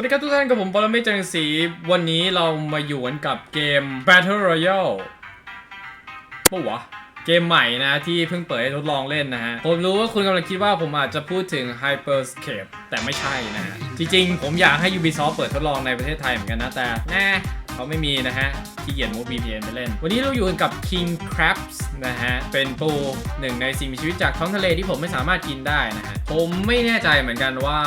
สวัสดีครับทุกท่านกับผมปรเมศจังศรีวันนี้เรามาอยู่กันกับเกม Battle Royale ปะวะ เกมใหม่นะที่เพิ่งเปิดให้ทดลองเล่นนะฮะ ผมรู้ว่าคุณกำลังคิดว่าผมอาจจะพูดถึง Hyperscape แต่ไม่ใช่นะฮะ จริงๆ ผมอยากให้ Ubisoft เปิดทดลองในประเทศไทยเหมือนกันนะ แต่แน่เขาไม่มีนะฮะที่เกียจมูฟ VPN ไปเล่น วันนี้เราอยู่กันกับ King Crabs นะฮะ เป็นปูหนึ่งในสิ่งมีชีวิตจากท้องทะเลที่ผมไม่สามารถกินได้นะฮะ ผมไม่แน่ใจเหมือนกันว่า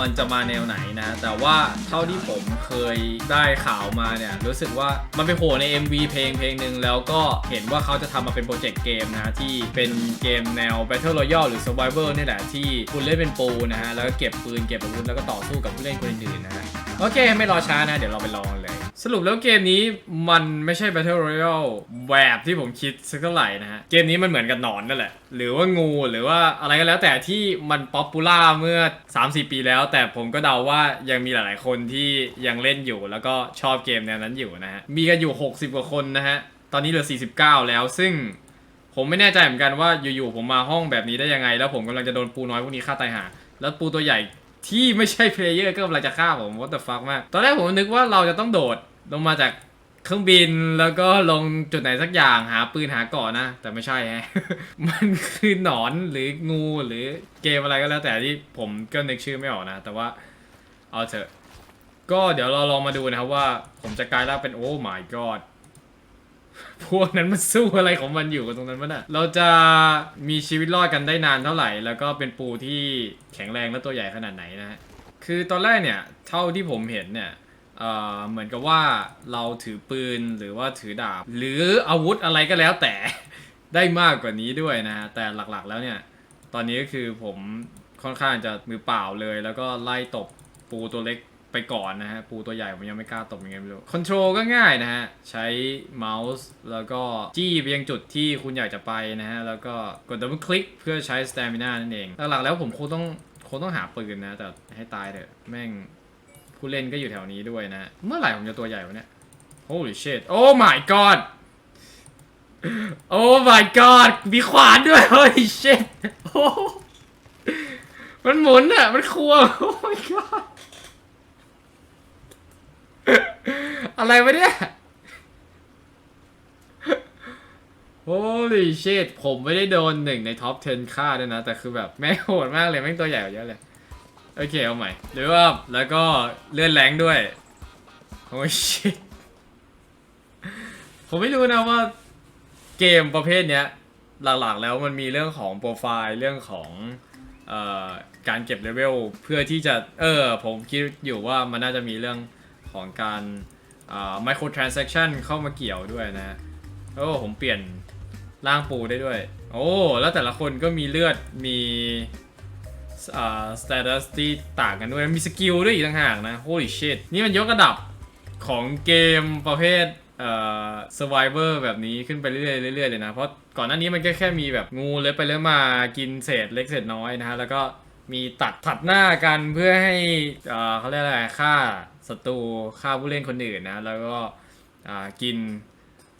มันจะมาแนวไหนนะ แต่ว่าเท่าที่ผมเคยได้ข่าวมาเนี่ย รู้สึกว่ามันไปโผล่ใน MV เพลงเพลงหนึ่งแล้วก็เห็นว่าเขาจะทำมาเป็นโปรเจกต์เกมนะ ที่เป็นเกมแนว Battle Royale หรือ Survivor นี่แหละที่คุณเล่นเป็นปูนะฮะ แล้วก็เก็บปืนเก็บอาวุธแล้วก็ต่อสู้กับผู้เล่นคนอื่นๆนะฮะโอเค ไม่รอช้านะ เดี๋ยวเราไปลองเลย สรุปแล้วเกมนี้มันไม่ใช่ Battle Royale แบบที่ผมคิดสักเท่าไหร่นะฮะ เกมนี้มันเหมือนกับหนอนนั่นแหละ หรือว่างูหรือว่าอะไรก็แล้วแต่ที่มันป๊อปปูล่าเมื่อ 3-4 ปีแล้ว แต่ผมก็เดาว่ายังมีหลาย ๆ คนที่ยังเล่นอยู่แล้วก็ชอบเกมแนวนั้นอยู่นะฮะ มีกันอยู่ 60 กว่าคนนะฮะ ตอนนี้เหลือ 49 แล้วซึ่งผมไม่แน่ใจเหมือนกันว่าอยู่ ๆ ผมมาห้องแบบนี้ได้ยังไง แล้วผมกำลังจะโดนปูน้อยพวกนี้ฆ่าตายหาแล้วปูตัวใหญ่ ที่ไม่ใช่เพลเยอร์ก็กำลังจะฆ่าผมว่าแต่ฟักมาก ตอนแรกผมนึกว่าเราจะต้องโดดลงมาจากเครื่องบินแล้วก็ลงจุดไหนสักอย่างหาปืนหาเกาะนะ แต่ไม่ใช่ฮะ มันคือหนอนหรืองูหรือเกมอะไรก็แล้วแต่ที่ผมก็นึกชื่อไม่ออกนะ แต่ว่าเอาเถอะ ก็เดี๋ยวเราลองมาดูนะครับว่าผมจะกลายร่างเป็นโอ้ my god พวกนั้นมันสู้อะไรของมันอยู่กันตรงนั้นวะน่ะเราจะมีชีวิตรอดกันได้นานเท่าไหร่ แล้วก็เป็นปูที่แข็งแรงและตัวใหญ่ขนาดไหนนะฮะคือตอนแรกเนี่ยเท่าที่ผมเห็นเนี่ยเอ่อเหมือนกับว่าเราถือปืนหรือว่าถือดาบ หรืออาวุธอะไรก็แล้วแต่ ได้มากกว่านี้ด้วยนะฮะแต่หลักๆแล้วเนี่ยตอนนี้ก็คือผมค่อนข้างจะมือเปล่าเลย แล้วก็ไล่ตบปูตัวเล็ก ไปก่อนนะฮะ ปูตัวใหญ่ผมยังไม่กล้าตบยังไงไม่รู้คอนโทรลก็ง่ายนะฮะ ใช้เมาส์แล้วก็จี้ไปยังจุดที่คุณอยากจะไปนะฮะ แล้วก็กดดับเบิลคลิกเพื่อใช้ส t ตมินานั่นเอง หลักๆแล้วผมคงต้องคงต้องหาปืนนะ แต่ให้ตายเถอะแม่งผู้เล่นก็อยู่แถวนี้ด้วยนะ เมื่อไหร่ผมจะตัวใหญ่วะเนี่ย Holy shit Oh my god Oh my god มีขวานด้วย Holy shit โอ้มันหมุนอะ มันควง Oh my god อะไรวะเนี่ย Holy shit ผมไม่ได้โดนหนึ่งในท็อป 10 ค่าด้วยนะ แต่คือแบบแม่งโหดมากเลยแม่งตัวใหญ่กว่าเยอะเลย โอเค เอาใหม่หรือว่าแล้วก็เลื่อนแรงด้วย โอ้ย shit ผมไม่รู้นะว่าเกมประเภทเนี้ย หลักๆแล้วมันมีเรื่องของโปรไฟล์เรื่องของออการเก็บเลเวลเพื่อที่จะ เออ ผมคิดอยู่ว่ามันน่าจะมีเรื่องของการ อ่า micro transaction เข้ามาเกี่ยวด้วยนะโอ้ผมเปลี่ยนร่างปูได้ด้วย โอ้ แล้วแต่ละคนก็มีเลือดมีอ่า status ที่ต่างกันด้วย มีสกิลด้วยอีกต่างหากนะ holy shit นี่มันยกระดับของเกมประเภทเอ่อ survivor แบบนี้ขึ้นไปเรื่อยๆเรื่อยๆเลยนะ เพราะก่อนหน้านี้มันก็แค่มีแบบงูเลื้อยไปเลื้อยมากินเศษเล็กเศษน้อยนะฮะ แล้วก็มีตัดถัดหน้ากันเพื่อให้เอ่อเขาเรียกอะไรฆ่า ศัตรูฆ่าผู้เล่นคนอื่นนะแล้วก็กิน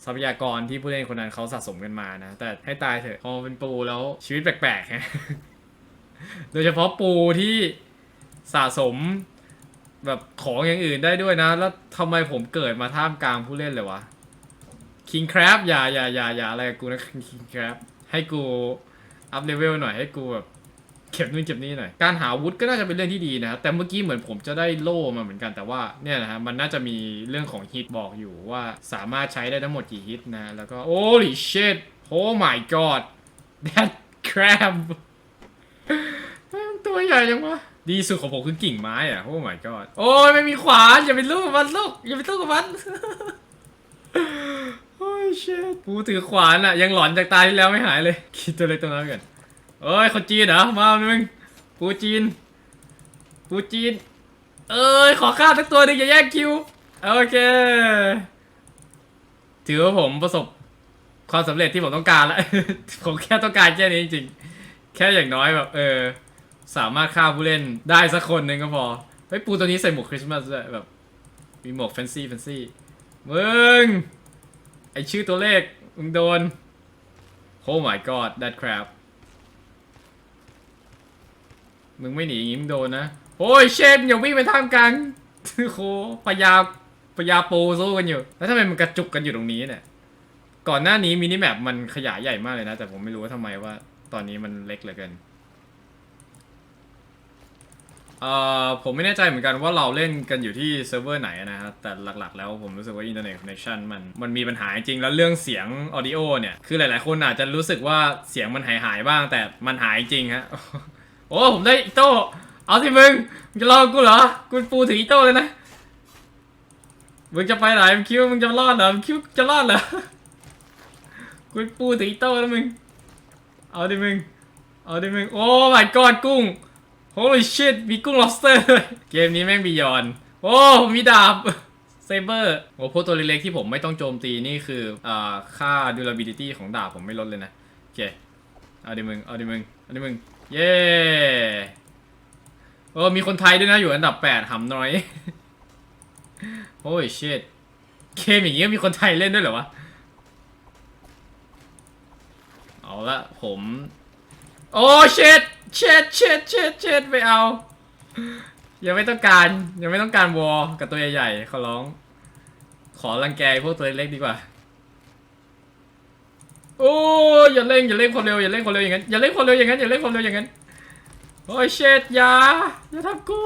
ทรัพยากรที่ผู้เล่นคนนั้นเขาสะสมกันมานะ แต่ให้ตายเถอะพอเป็นปูแล้วชีวิตแปลกๆฮะโดยเฉพาะปูที่สะสมแบบของอย่างอื่นได้ด้วยนะ แล้วทำไมผมเกิดมาท่ามกลางผู้เล่นเลยวะ King Crab อย่าอย่าอย่าอย่าอะไรกูนะ King Crab ให้กูอัพเลเวลหน่อยให้กูแบบ เก็บนู่นเก็บนี่หน่อย การหาวุธก็น่าจะเป็นเรื่องที่ดีนะ แต่เมื่อกี้เหมือนผมจะได้โล่มาเหมือนกัน แต่ว่าเนี่ยนะฮะ มันน่าจะมีเรื่องของฮิตบอกอยู่ว่าสามารถใช้ได้ทั้งหมดกี่ฮิตนะ แล้วก็ holy shit oh my god that crab แม่งตัวใหญ่ยังวะ ดีสุดของผมคือกิ่งไม้อะโอ้ my god โอ้ยไม่มีขวานอย่าไปลูกกับมันลูกอย่าไปลูกกับมันโอ้ยเชดปูถือขวานอะยังหลอนจากตายที่แล้วไม่หายเลย คิดตัวเล็กตัวน้อยกัน เอ้ยคนจีนเหรอมามึงปูจีนปูจีน เอ้ยขอข้าวสักตัวหนึงอย่าแย่งคิวโอเค ถือว่าผมประสบความสำเร็จที่ผมต้องการแล้ว ผมแค่ต้องการแค่นี้จริงๆ แค่อย่างน้อยแบบ เออ สามารถฆ่าผู้เล่นได้สักคนหนึ่งก็พอเฮ้ยปูตัวนี้ใส่หมวกคริสต์มาสด้วยแบบ มีหมวกแฟนซี่แฟนซี่มึง ไอชื่อตัวเลขมึงโดน Oh my god that crap มึงไม่หนีอย่างงี้มึงโดนนะ โอ้ยเชฟอย่าวิ่งไปท่ามกลางโคพญาพญาปูสู้กันอยู่ แล้วทำไมมันกระจุกกันอยู่ตรงนี้เนี่ย ก่อนหน้านี้มินิแมปมันขยายใหญ่มากเลยนะ แต่ผมไม่รู้ว่าทำไมว่า ตอนนี้มันเล็กเหลือเกินเอ่อผมไม่แน่ใจเหมือนกันว่าเราเล่นกันอยู่ที่เซิร์ฟเวอร์ไหนนะฮะแต่หลักๆ แล้วผมรู้สึกว่าอินเทอร์เน็ตคอนเนคชันมันมันมีปัญหาจริงแล้วเรื่องเสียงออดิโอเนี่ย คือหลายๆคนอาจจะรู้สึกว่าเสียงมันหายหายๆบ้างแต่มันหายจริงฮะ โอ้ผมได้อิโต้ เอาสิมึงมึงจะรอกูเหรอ กูปูถืออิโต้เลยนะ มึงจะไปไหนมึงคิดว่ามึงจะรอดเหรอมึงคิดว่าจะรอดเหรอ กูปูถืออิโต้แล้วมึง เอาดิมึง เอาดิมึง โอ้ my god กุ้ง Holy shit มีกุ้ง lobster เกมนี้แม่งบียอน โอ้มมีดาบเซเบอร์โอ้พวกตัวเล็กๆที่ผมไม่ต้องโจมตีนี่คืออ่าค่า durability ของดาบผมไม่ลดเลยนะ โอเค เอาดิมึง เอาดิมึง เอาดิมึง เย้โอ้มีคนไทยด้วยนะอยู่อันดับ8หำน้อย Holy shit เกมอย่างงี้ก็มีคนไทยเล่นด้วยเหรอวะ เอาละผม โอ้เช็ดเช็ดเช็ดเช็ดเช็ดไม่เอา ยังไม่ต้องการยังไม่ต้องการวอลกับตัวใหญ่ๆขอร้อง ขอรังแกพวกตัวเล็กดีกว่า โอ้ยอย่าเล่นอย่าเล่นความเร็วอย่าเล่นความเร็วอย่างนั้นอย่าเล่นความเร็วอย่างนั้นอย่าเล่นความเร็วอย่างนั้นโอ้ยเชดอย่าอย่าทำกู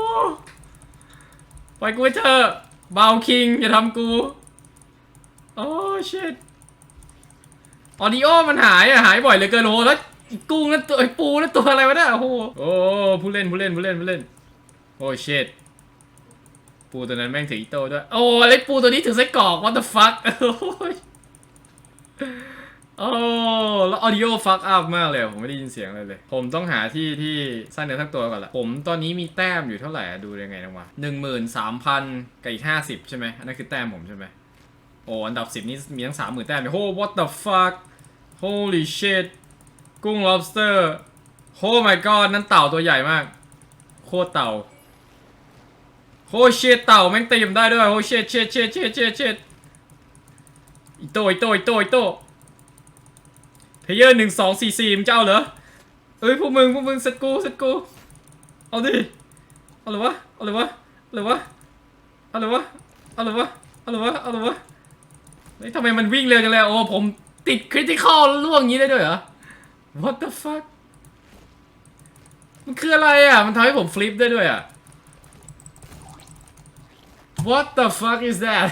ปล่อยกูไปเถอะบาวคิงอย่าทำกูโอ้เชดออดิโอมันหายอะหายบ่อยเหลือเกินโอ้โหแล้วกุ้งแล้วตัวไอ้ปูแล้วตัวอะไรวะเนี่ยโอ้โหโอ้ผู้เล่นผู้เล่นผู้เล่นผู้เล่นโอ้เชดปูตัวนั้นแม่งถืออีโต้ด้วยโอ้แล้ปูตัวนี้ถือไส้กรอก what the fuck โอ้ย โอ้แล้วออดิโอฟักอัพมากเลยผมไม่ได้ยินเสียงอะไรเลย ผมต้องหาที่ที่สร้างเนื้อทั้งตัวก่อนละผมตอนนี้มีแต้มอยู่เท่าไหร่ดูยังไงนะวะหนึ่งหมื่นสามพันกับอีกห้าสิบใช่ไหมอันนั้นคือแต้มผมใช่ไหมโอ้อันดับสิบนี่มีทั้งสามหมื่นแต้มเลยโอ้ what the fuck holy shit กุ้ง lobster โอ้ my god นั่นเต่าตัวใหญ่มาก โคตรเต่าโอ้ shit เต่าแม่งตีมได้ด้วยโอ้ shit shit shit shit shit shit อีโตอีโตอีโตอีโต เพเยอร์หนึ่งสองสี่สี่มึงจะเอาเหรอเอ้ยพวกมึงพวกมึงเซตกูเซตกูเอาดิเอาเลยวะเอาเลยวะเอาเลยวะเอาเลยวะเอาเลยวะเอาเลยวะเอาเลยวะเฮ้ยทำไมมันวิ่งเร็วจังเลยโอ้ผมติดคริติคอลล่วงอย่างนี้ได้ด้วยเหรอ What the fuck มันคืออะไรอะ มันทำให้ผมฟลิปได้ด้วยอะ What the fuck is that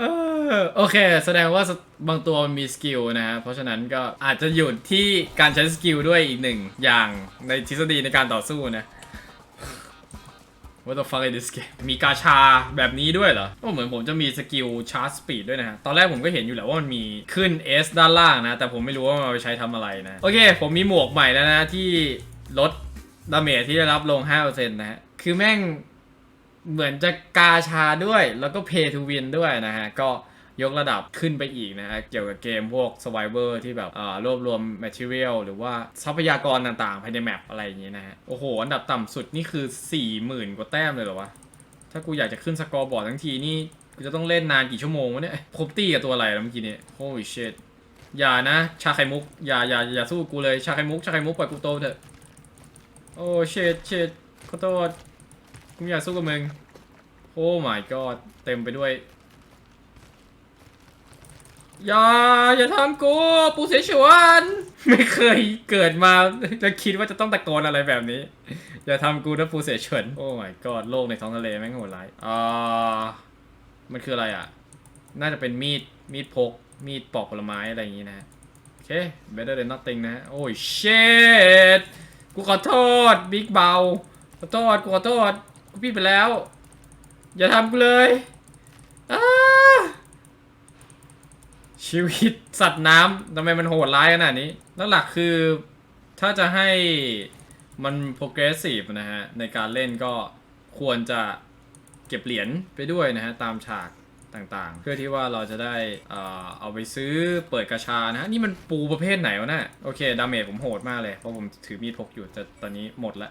เออโอเค แสดงว่าบางตัวมันมีสกิลนะฮะเพราะฉะนั้นก็อาจจะอยู่ที่การใช้สกิลด้วยอีกหนึ่งอย่างในทฤษฎีในการต่อสู้นะ What the fuck is this game มีกาชาแบบนี้ด้วยเหรอก็เหมือนผมจะมีสกิลชาร์จสปีดด้วยนะฮะ ตอนแรกผมก็เห็นอยู่แหละว่ามันมีขึ้น S ด้านล่างนะ แต่ผมไม่รู้ว่ามันไปใช้ทำอะไรนะ โอเค ผมมีหมวกใหม่แล้วนะที่ลดดาเมจที่ได้รับลง 5%นะฮะ คือแม่ง เหมือนจะกาชาด้วย แล้วก็ pay to win ด้วยนะฮะ ก็ยกระดับขึ้นไปอีกนะฮะ เกี่ยวกับเกมพวก survivor ที่แบบอ่ารวบรวม material หรือว่าทรัพยากรต่างๆ ภายในแมปอะไรอย่างงี้นะฮะ โอ้โห อันดับต่ำสุดนี่คือ 40,000 กว่าแต้มเลยเหรอวะ ถ้ากูอยากจะขึ้นสกอร์บอร์ดทั้งทีนี่กูจะต้องเล่นนานกี่ชั่วโมงวะเนี่ยพบตี้กับตัวอะไรแล้วเมื่อกี้นี้ holy shit อย่านะ ชาไข่มุก อย่าอย่าอย่าสู้กูเลย ชาไข่มุก ชาไข่มุกปล่อยกูโตเถอะ โอ้ shit shit ขอโทษกูไม่อยากสู้กับมึง โอ้ my god เต็มไปด้วย อย่า อย่าทำกูปูเสฉวน ไม่เคยเกิดมาแล้วคิดว่าจะต้องตะโกนอะไรแบบนี้ อย่าทำกูนะปูเสฉวน โอ้ my god โลกในท้องทะเลแม่งโหดร้ายอ่ามันคืออะไรอะ น่าจะเป็นมีด มีดพก มีดปอกผลไม้อะไรอย่างงี้นะ โอเค better than nothing นะ โอ้ย shit กูขอโทษ บิ๊กเบา ขอโทษ กูขอโทษ กูพี่ไปแล้ว อย่าทำกูเลยชีวิตสัตว์น้ำทำไมมันโหดร้ายขนาดนี้ แล้วหลักคือถ้าจะให้มัน progressive นะฮะ ในการเล่นก็ควรจะเก็บเหรียญไปด้วยนะฮะ ตามฉากต่างๆ เพื่อที่ว่าเราจะได้เอ่อเอาไปซื้อเปิดกระชานะฮะ นี่มันปูประเภทไหนวะน่ะโอเค ดาเมจผมโหดมากเลย เพราะผมถือมีดพกอยู่แต่ตอนนี้หมดละ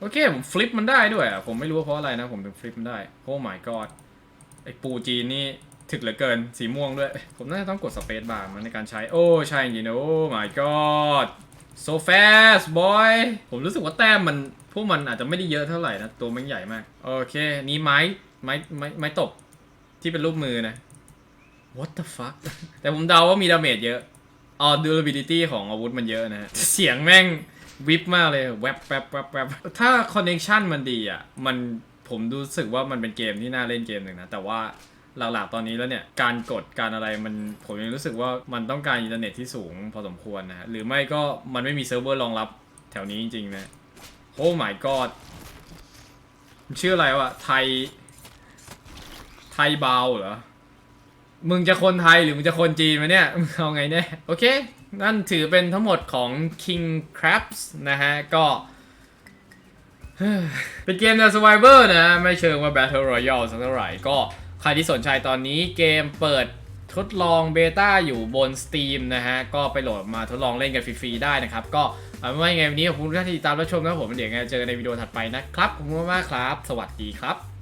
โอเค ผมฟลิปมันได้ด้วยอะ ผมไม่รู้เพราะอะไรนะ ผมถึงฟลิปมันได้โอ้ my god ไอปูจีนนี่ถึกเหลือเกินสีม่วงด้วย ผมน่าจะต้องกดสเปซบาร์มันในการใช้ โอ้ ใช่จริงนะโอ้ my god so fast boy ผมรู้สึกว่าแต้มมัน พวกมันอาจจะไม่ได้เยอะเท่าไหร่นะ ตัวมันใหญ่มาก โอเค นี่ไม้ไม้ไม้ไม้ตบที่เป็นรูปมือนะ what the fuck แต่ผมเดาว่ามีดาเมจเยอะอ๋อ durability ของอาวุธมันเยอะนะฮะเสียงแม่ง วิบมากเลยแวบแวบแวบแวบถ้า connection มันดีอะ มันผมรู้สึกว่ามันเป็นเกมที่น่าเล่นเกมหนึ่งนะ แต่ว่าหลักๆตอนนี้แล้วเนี่ย การกดการอะไรมันผมยังรู้สึกว่ามันต้องการอินเทอร์เน็ตที่สูงพอสมควรนะฮะหรือไม่ก็มันไม่มีเซิร์ฟเวอร์รองรับแถวนี้จริงๆนะโอ้ my god ชื่ออะไรวะไทย ไทยเบาเหรอ มึงจะคนไทยหรือมึงจะคนจีนมาเนี่ย เอาไงเนี่ย โอเคนั่นถือเป็นทั้งหมดของ King Crabs นะฮะ ก็เป็นเกมแนว Survivor นะ ไม่เชิงว่า Battle Royale สักเท่าไหร่ ก็ใครที่สนใจตอนนี้เกมเปิดทดลองเบต้าอยู่บน Steam นะฮะ ก็ไปโหลดมาทดลองเล่นกันฟรีๆได้นะครับ ก็เอาเป็นว่ายังไงวันนี้ขอบคุณทุกท่านที่ติดตามรับชมนะครับผมเดี๋ยวไงเจอกันในวิดีโอถัดไปนะครับ ขอบคุณมากๆครับ สวัสดีครับ